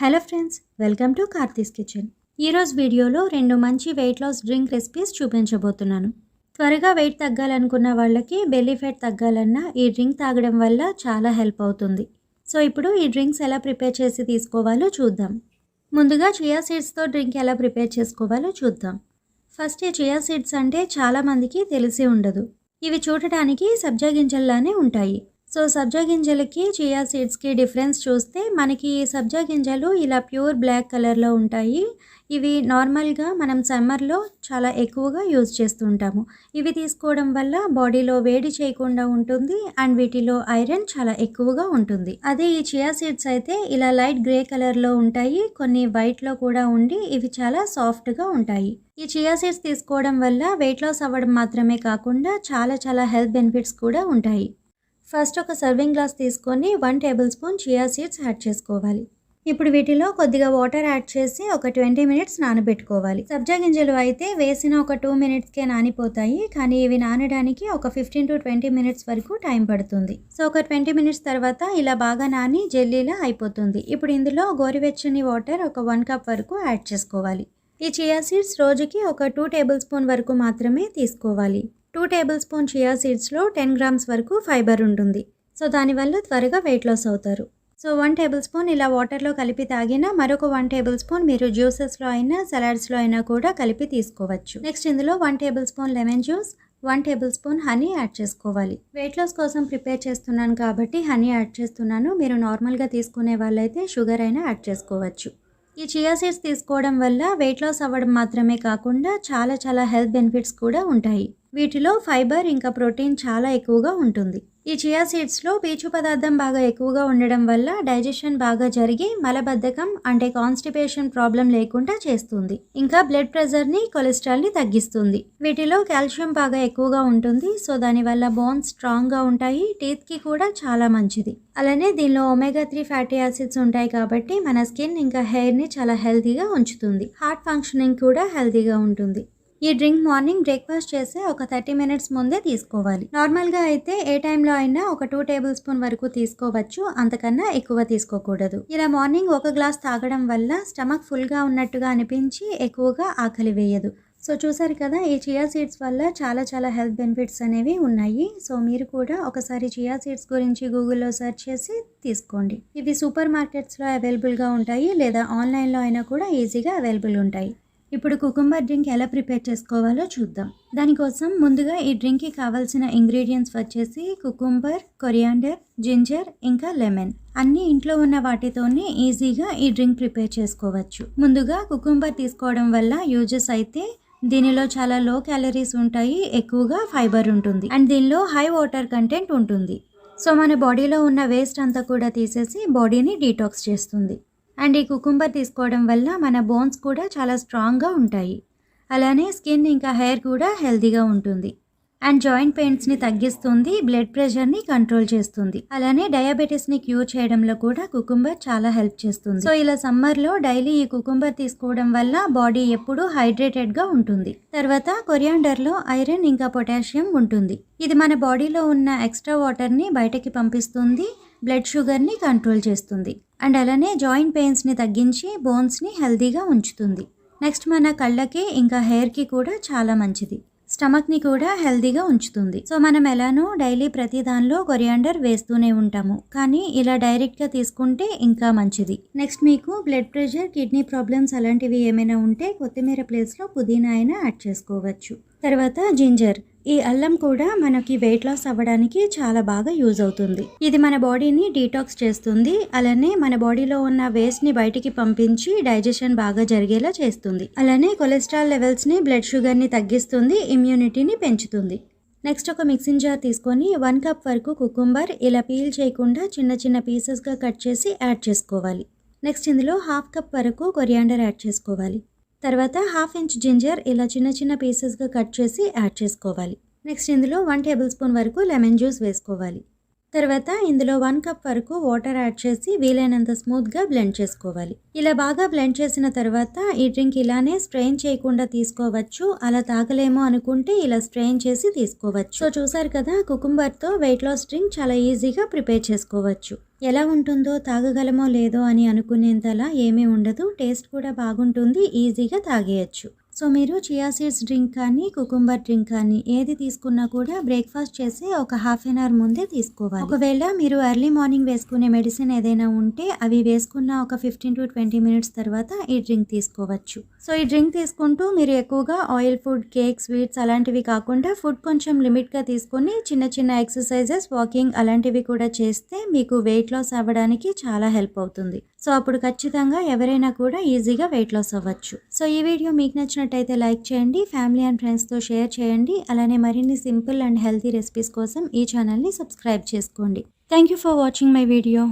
Hello friends welcome to Karthi's kitchen. ఈరోజు వీడియోలో రెండు మంచి వెయిట్ లాస్ డ్రింక్ రెసిపీస్ చూపించబోతున్నాను. త్వరగా వెయిట్ తగ్గాలనుకున్న వాళ్ళకి బెల్లీ ఫ్యాట్ తగ్గాలన్నా ఈ డ్రింక్ తాగడం వల్ల చాలా హెల్ప్ అవుతుంది. సో ఇప్పుడు ఈ డ్రింక్స్ ఎలా ప్రిపేర్ చేసి తీసుకోవాలో చూద్దాం. ముందుగా చియా సీడ్స్తో డ్రింక్ ఎలా ప్రిపేర్ చేసుకోవాలో చూద్దాం. ఫస్ట్ ఈ చియా సీడ్స్ అంటే చాలామందికి తెలిసి ఉండదు. ఇవి చూడటానికి సబ్జా గింజల్లానే ఉంటాయి. సో సబ్జా గింజలకి చియా సీడ్స్కి డిఫరెన్స్ చూస్తే మనకి సబ్జా గింజలు ఇలా ప్యూర్ బ్లాక్ కలర్లో ఉంటాయి. ఇవి నార్మల్గా మనం సమ్మర్లో చాలా ఎక్కువగా యూజ్ చేస్తుంటాము ఇవి తీసుకోవడం వల్ల బాడీలో వేడి చేయకుండా ఉంటుంది అండ్ వీటిలో ఐరన్ చాలా ఎక్కువగా ఉంటుంది. అదే ఈ చియా సీడ్స్ అయితే ఇలా లైట్ గ్రే కలర్లో ఉంటాయి. కొన్ని వైట్లో కూడా ఉండి ఇవి చాలా సాఫ్ట్గా ఉంటాయి. ఈ చియా సీడ్స్ తీసుకోవడం వల్ల వెయిట్ లాస్ అవ్వడం మాత్రమే కాకుండా చాలా చాలా హెల్త్ బెనిఫిట్స్ కూడా ఉంటాయి. ఫస్ట్ ఒక సర్వింగ్ గ్లాస్ తీసుకొని one tablespoon chia seeds add చేసుకోవాలి. ఇప్పుడు వీటిలో కొద్దిగా వాటర్ యాడ్ చేసి ఒక ట్వంటీ మినిట్స్ నానబెట్టుకోవాలి. సబ్జా గింజలు అయితే వేసిన ఒక టూ మినిట్స్కే నానిపోతాయి కానీ ఇవి నానడానికి ఒక ఫిఫ్టీన్ టు ట్వంటీ మినిట్స్ వరకు టైం పడుతుంది. సో ఒక ట్వంటీ మినిట్స్ తర్వాత ఇలా బాగా నాని జెల్లీలా అయిపోతుంది. ఇప్పుడు ఇందులో గోరువెచ్చని వాటర్ ఒక వన్ కప్ వరకు యాడ్ చేసుకోవాలి. ఈ చియా సీడ్స్ రోజుకి ఒక టూ టేబుల్ స్పూన్ వరకు మాత్రమే తీసుకోవాలి. టూ టేబుల్ స్పూన్ చియా సీడ్స్లో టెన్ గ్రామ్స్ వరకు ఫైబర్ ఉంటుంది. సో దానివల్ల త్వరగా వెయిట్ లాస్ అవుతారు. సో వన్ టేబుల్ స్పూన్ ఇలా వాటర్లో కలిపి తాగినా మరొక వన్ టేబుల్ స్పూన్ మీరు జ్యూసెస్లో అయినా సలాడ్స్లో అయినా కూడా కలిపి తీసుకోవచ్చు. నెక్స్ట్ ఇందులో one tablespoon lemon juice one tablespoon honey add చేసుకోవాలి. వెయిట్ లాస్ కోసం ప్రిపేర్ చేస్తున్నాను కాబట్టి హనీ యాడ్ చేస్తున్నాను. మీరు నార్మల్గా తీసుకునే వాళ్ళైతే షుగర్ అయినా యాడ్ చేసుకోవచ్చు. ఈ చియా సీడ్స్ తీసుకోవడం వల్ల వెయిట్ లాస్ అవ్వడం మాత్రమే కాకుండా చాలా చాలా హెల్త్ బెనిఫిట్స్ కూడా ఉంటాయి. వీటిలో ఫైబర్ ఇంకా ప్రోటీన్ చాలా ఎక్కువగా ఉంటుంది. ఈ చియా సీడ్స్లో పీచు పదార్థం బాగా ఎక్కువగా ఉండడం వల్ల డైజెషన్ బాగా జరిగి మలబద్ధకం అంటే కాన్స్టిపేషన్ ప్రాబ్లం లేకుండా చేస్తుంది. ఇంకా బ్లడ్ ప్రెషర్ని కొలెస్ట్రాల్ని తగ్గిస్తుంది. వీటిలో కాల్షియం బాగా ఎక్కువగా ఉంటుంది సో దానివల్ల బోన్స్ స్ట్రాంగ్గా ఉంటాయి టీత్కి కూడా చాలా మంచిది. అలానే దీనిలో ఒమేగా త్రీ ఫ్యాటీ యాసిడ్స్ ఉంటాయి కాబట్టి మన స్కిన్ ఇంకా హెయిర్ని చాలా హెల్తీగా ఉంచుతుంది. హార్ట్ ఫంక్షనింగ్ కూడా హెల్తీగా ఉంటుంది. ఈ డ్రింక్ మార్నింగ్ బ్రేక్ఫాస్ట్ చేసే ఒక థర్టీ మినిట్స్ ముందే తీసుకోవాలి. నార్మల్గా అయితే ఏ టైంలో అయినా ఒక టూ టేబుల్ స్పూన్ వరకు తీసుకోవచ్చు. అంతకన్నా ఎక్కువ తీసుకోకూడదు. ఇలా మార్నింగ్ ఒక గ్లాస్ తాగడం వల్ల స్టమక్ ఫుల్గా ఉన్నట్టుగా అనిపించి ఎక్కువగా ఆకలి వేయదు. సో చూసారు కదా ఈ చియా సీడ్స్ వల్ల చాలా చాలా హెల్త్ బెనిఫిట్స్ అనేవి ఉన్నాయి. సో మీరు కూడా ఒకసారి చియా సీడ్స్ గురించి గూగుల్లో సెర్చ్ చేసి తీసుకోండి. ఇవి సూపర్ మార్కెట్స్లో అవైలబుల్గా ఉంటాయి. లేదా ఆన్లైన్లో అయినా కూడా ఈజీగా అవైలబుల్ ఉంటాయి. ఇప్పుడు కుకుంబర్ డ్రింక్ ఎలా ప్రిపేర్ చేసుకోవాలో చూద్దాం. దానికోసం ముందుగా ఈ డ్రింక్కి కావాల్సిన ఇంగ్రీడియంట్స్ వచ్చేసి కుకుంబర్ కొరియాండర్ జింజర్ ఇంకా లెమన్. అన్నీ ఇంట్లో ఉన్న వాటితోనే ఈజీగా ఈ డ్రింక్ ప్రిపేర్ చేసుకోవచ్చు. ముందుగా కుకుంబర్ తీసుకోవడం వల్ల యూజెస్ అయితే దీనిలో చాలా లో క్యాలరీస్ ఉంటాయి ఎక్కువగా ఫైబర్ ఉంటుంది. అండ్ దీనిలో హై వాటర్ కంటెంట్ ఉంటుంది. సో మన బాడీలో ఉన్న వేస్ట్ అంతా కూడా తీసేసి బాడీని డీటాక్స్ చేస్తుంది. అండ్ ఈ కుకుంబర్ తీసుకోవడం వల్ల మన బోన్స్ కూడా చాలా స్ట్రాంగ్గా ఉంటాయి. అలానే స్కిన్ ఇంకా హెయిర్ కూడా హెల్తీగా ఉంటుంది. అండ్ జాయింట్ పెయిన్స్ని తగ్గిస్తుంది బ్లడ్ ప్రెషర్ని కంట్రోల్ చేస్తుంది. అలానే డయాబెటీస్ని క్యూర్ చేయడంలో కూడా కుకుంబర్ చాలా హెల్ప్ చేస్తుంది. సో ఇలా సమ్మర్లో డైలీ ఈ కుకుంబర్ తీసుకోవడం వల్ల బాడీ ఎప్పుడూ హైడ్రేటెడ్గా ఉంటుంది. తర్వాత కొరియాండర్లో ఐరన్ ఇంకా పొటాషియం ఉంటుంది. ఇది మన బాడీలో ఉన్న ఎక్స్ట్రా వాటర్ని బయటకి పంపిస్తుంది. బ్లడ్ షుగర్ని కంట్రోల్ చేస్తుంది. అండ్ అలానే జాయింట్ పెయిన్స్ని తగ్గించి బోన్స్ని హెల్తీగా ఉంచుతుంది. నెక్స్ట్ మన కళ్ళకి ఇంకా హెయిర్కి కూడా చాలా మంచిది. స్టమక్ని కూడా హెల్దీగా ఉంచుతుంది. సో మనం ఎలానో డైలీ ప్రతి దానిలో కొరియాండర్ వేస్తూనే ఉంటాము. కానీ ఇలా డైరెక్ట్గా తీసుకుంటే ఇంకా మంచిది. నెక్స్ట్ మీకు బ్లడ్ ప్రెషర్ కిడ్నీ ప్రాబ్లమ్స్ అలాంటివి ఏమైనా ఉంటే కొత్తిమీర ప్లేస్లో పుదీనా అయినా యాడ్ చేసుకోవచ్చు. తర్వాత జింజర్. ఈ అల్లం కూడా మనకి వెయిట్ లాస్ అవ్వడానికి చాలా బాగా యూజ్ అవుతుంది. ఇది మన బాడీని డీటాక్స్ చేస్తుంది. అలానే మన బాడీలో ఉన్న వేస్ట్ని బయటికి పంపించి డైజెషన్ బాగా జరిగేలా చేస్తుంది. అలానే కొలెస్ట్రాల్ లెవెల్స్ని బ్లడ్ షుగర్ని తగ్గిస్తుంది ఇమ్యూనిటీని పెంచుతుంది. నెక్స్ట్ ఒక మిక్సింగ్ జార్ తీసుకొని వన్ కప్ వరకు కుకుంబర్ ఇలా పీల్ చేయకుండా చిన్న చిన్న పీసెస్గా కట్ చేసి యాడ్ చేసుకోవాలి. నెక్స్ట్ ఇందులో హాఫ్ కప్ వరకు కొరియాండర్ యాడ్ చేసుకోవాలి. తర్వాత హాఫ్ ఇంచ్ జింజర్ ఇలా చిన్న చిన్న పీసెస్గా కట్ చేసి యాడ్ చేసుకోవాలి. నెక్స్ట్ ఇందులో వన్ టేబుల్ స్పూన్ వరకు లెమన్ జ్యూస్ వేసుకోవాలి. తర్వాత ఇందులో వన్ కప్ వరకు వాటర్ యాడ్ చేసి వీలైనంత స్మూత్గా బ్లెండ్ చేసుకోవాలి. ఇలా బాగా బ్లెండ్ చేసిన తర్వాత ఈ డ్రింక్ ఇలానే స్ట్రెయిన్ చేయకుండా తీసుకోవచ్చు అలా తాగలేమో అనుకుంటే ఇలా స్ట్రెయిన్ చేసి తీసుకోవచ్చు. సో చూసారు కదా కుకుంబర్తో వెయిట్ లాస్ డ్రింక్ చాలా ఈజీగా ప్రిపేర్ చేసుకోవచ్చు. ఎలా ఉంటుందో తాగగలమో లేదో అని అనుకునేంతలా ఏమీ ఉండదు. టేస్ట్ కూడా బాగుంటుంది. ఈజీగా తాగేయచ్చు. సో మీరు చియా సీడ్స్ డ్రింక్ కానీ కుకుంబర్ డ్రింక్ కానీ ఏది తీసుకున్నా కూడా బ్రేక్ఫాస్ట్ చేసి ఒక హాఫ్ అన్ అవర్ ముందే తీసుకోవాలి. ఒకవేళ మీరు ఎర్లీ మార్నింగ్ వేసుకునే మెడిసిన్ ఏదైనా ఉంటే అవి వేసుకున్న ఒక ఫిఫ్టీన్ టు ట్వంటీ మినిట్స్ తర్వాత ఈ డ్రింక్ తీసుకోవచ్చు. సో ఈ డ్రింక్ తీసుకుంటూ మీరు ఎక్కువగా ఆయిల్ ఫుడ్ కేక్ స్వీట్స్ అలాంటివి కాకుండా ఫుడ్ కొంచెం లిమిట్గా తీసుకొని చిన్న చిన్న ఎక్సర్సైజెస్ వాకింగ్ అలాంటివి కూడా చేస్తే మీకు వెయిట్ లాస్ అవ్వడానికి చాలా హెల్ప్ అవుతుంది. సో అప్పుడు ఖచ్చితంగా ఎవరైనా కూడా ఈజీగా వెయిట్ లాస్ అవ్వచ్చు. సో ఈ వీడియో మీకు నచ్చినట్టయితే లైక్ చేయండి ఫ్యామిలీ అండ్ ఫ్రెండ్స్తో షేర్ చేయండి అలానే మరిన్ని సింపుల్ అండ్ హెల్తీ రెసిపీస్ కోసం ఈ ఛానల్ని సబ్స్క్రైబ్ చేసుకోండి. Thank you for watching my video